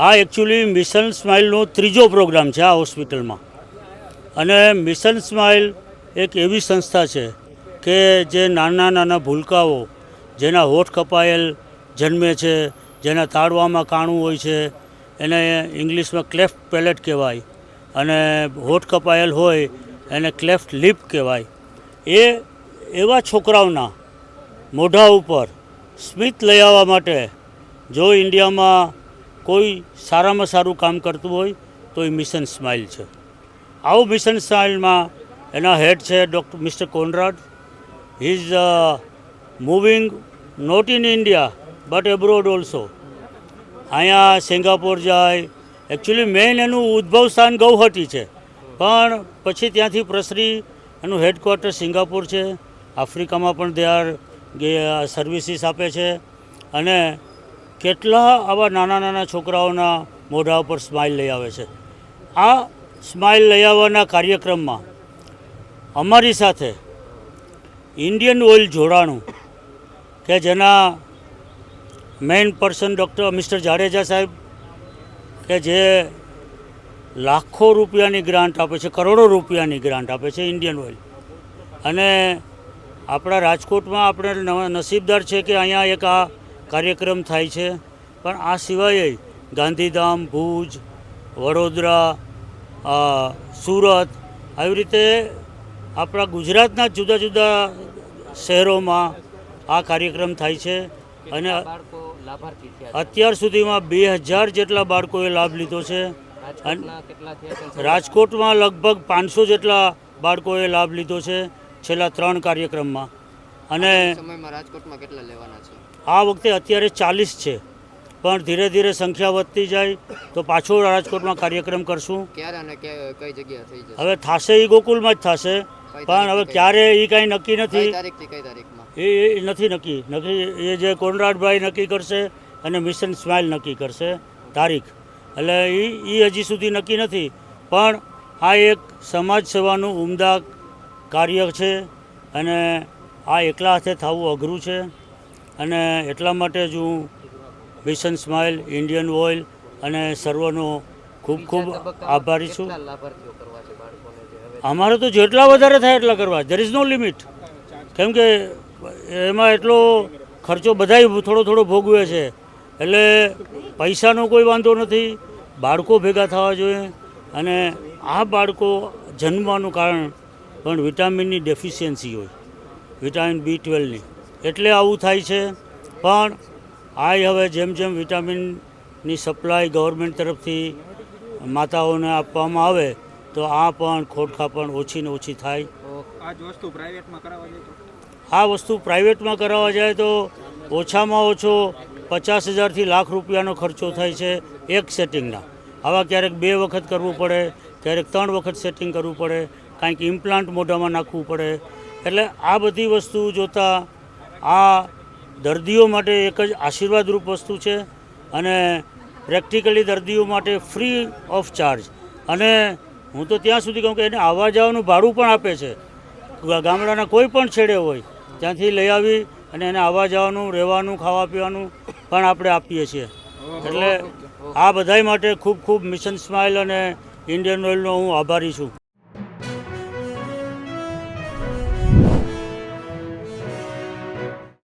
આ actually mission સ્માઇલનો ત્રીજો programme છે આ હોસ્પિટલમાં. અને મિશન સ્માઇલ એક એવી સંસ્થા છે કે જે નાના નાના ભૂલકાઓ, જેના હોઠ કપાયેલ જન્મે છે, જેના તાળવામાં કાણું હોય છે, એને ઇંગ્લિશમાં ક્લેફ્ટ પેલેટ કહેવાય, અને હોઠ કપાયેલ હોય એને ક્લેફ્ટ લિપ કહેવાય. એ એવા છોકરાઓના મોઢા ઉપર સ્મિત લઈ આવવા માટે જો ઇન્ડિયામાં કોઈ સારામાં સારું કામ કરતું હોય તો એ મિશન સ્માઇલ છે. આવું મિશન સ્માઇલમાં એના હેડ છે doctor mister Conrad. Is moving not in India but abroad also અહીંયા સિંગાપોર જાય. એકચ્યુઅલી મેઇન એનું ઉદ્ભવ સ્થાન ગૌહટી છે. પણ પછી ત્યાંથી પ્રસરી એનું હેડક્વાર્ટર સિંગાપોર છે. આફ્રિકામાં પણ દે આર સર્વિસીસ આપે છે. અને કેટલા આવા નાના નાના છોકરાઓના મોઢા ઉપર સ્માઇલ લઈ આવે છે. આ સ્માઇલ લઈ આવવાના કાર્યક્રમમાં અમારી સાથે ઇન્ડિયન ઓઇલ જોડાણું કે જેના main person doctor mister Jadeja સાહેબ કે જે લાખો રૂપિયાની ગ્રાન્ટ આપે છે, કરોડો રૂપિયાની ગ્રાન્ટ આપે છે ઇન્ડિયન ઓઇલ અને આપણા રાજકોટમાં આપણે નસીબદાર છે કે અહીંયા એક આ કાર્યક્રમ થાય છે. પણ આ સિવાય ગાંધીધામ ભુજ વડોદરા સુરત આવી રીતે આપણા ગુજરાતના જુદા જુદા શહેરોમાં આ કાર્યક્રમ થાય છે. અને? અત્યાર સુધીમાં બે હજાર જેટલા બાળકોએ લાભ લીધો છે. રાજકોટમાં લગભગ પાંચસો જેટલા બાળકોએ લાભ લીધો છે છેલ્લા ત્રણ કાર્યક્રમમાં. અને રાજકોટમાં કેટલા લેવાના છે? આ વખતે અત્યારે ચાલીસ છે. પણ ધીરે ધીરે સંખ્યા વધતી જાય તો પાછો રાજકોટમાં કાર્યક્રમ કરશું. ક્યારે અને કઈ જગ્યા થઈ જશે? હવે થશે એ ગોકુલમાં જ થશે. પણ હવે ક્યારે એ કાંઈ નક્કી નથી. એ નથી નક્કી. નક્કી એ જે કોનરાડભાઈ નક્કી કરશે અને મિશન સ્માઇલ નક્કી કરશે. તારીખ. એટલે એ એ હજી સુધી નક્કી નથી. પણ આ એક સમાજ સેવાનું ઉમદા કાર્ય છે અને આ એકલા હાથે થવું અઘરું છે. અને એટલા માટે જ હું મિશન સ્માઇલ ઇન્ડિયન ઓઇલ અને સર્વનો ખૂબ ખૂબ આભારી છું. અમારે તો જેટલા વધારે થાય એટલા કરવા. દેર ઇઝ નો લિમિટ કેમ કે એમાં એટલો ખર્ચો બધાય થોડો થોડો ભોગવે છે. એટલે પૈસાનો કોઈ વાંધો નથી. બાળકો ભેગા થવા જોઈએ અને આ બાળકો જન્મવાનું કારણ પણ વિટામિનની ડેફિશિયન્સી હોય. વિટામિન બી ટ્વેલ્વની. એટલે આવું થાય છે. પણ આ હવે જેમ જેમ વિટામિનની સપ્લાય ગવર્મેન્ટ તરફથી માતાઓને આપવામાં આવે તો આ પણ ખોટખા પણ ઓછી ને ઓછી થાય. આ જ વસ્તુ પ્રાઇવેટમાં કરાવવા આ વસ્તુ પ્રાઇવેટમાં કરાવવા જાય તો ઓછામાં ઓછો પચાસ હજારથી લાખ રૂપિયાનો ખર્ચો થાય છે એક સેટિંગના આવા ક્યારેક બે વખત કરવું પડે ક્યારેક ત્રણ વખત સેટિંગ કરવું પડે કાંઈક ઇમ્પ્લાન્ટ મોઢામાં નાખવું પડે. એટલે આ બધી વસ્તુ જોતાં આ દર્દીઓ માટે એક જ આશીર્વાદરૂપ વસ્તુ છે અને પ્રેક્ટિકલી દર્દીઓ માટે ફ્રી ઓફ ચાર્જ. અને હું તો ત્યાં સુધી કહું કે એને આવવા જવાનું ભાડું પણ આપે છે. ગામડાના કોઈ પણ છેડે હોય, ત્યાંથી લઈ આવી અને એને આવવા જવાનું, રહેવાનું, ખાવા પીવાનું પણ આપણે આપીએ છીએ. એટલે આ બધાય માટે ખૂબ ખૂબ મિશન સ્માઇલ અને ઇન્ડિયન ઓઇલનો હું આભારી છું.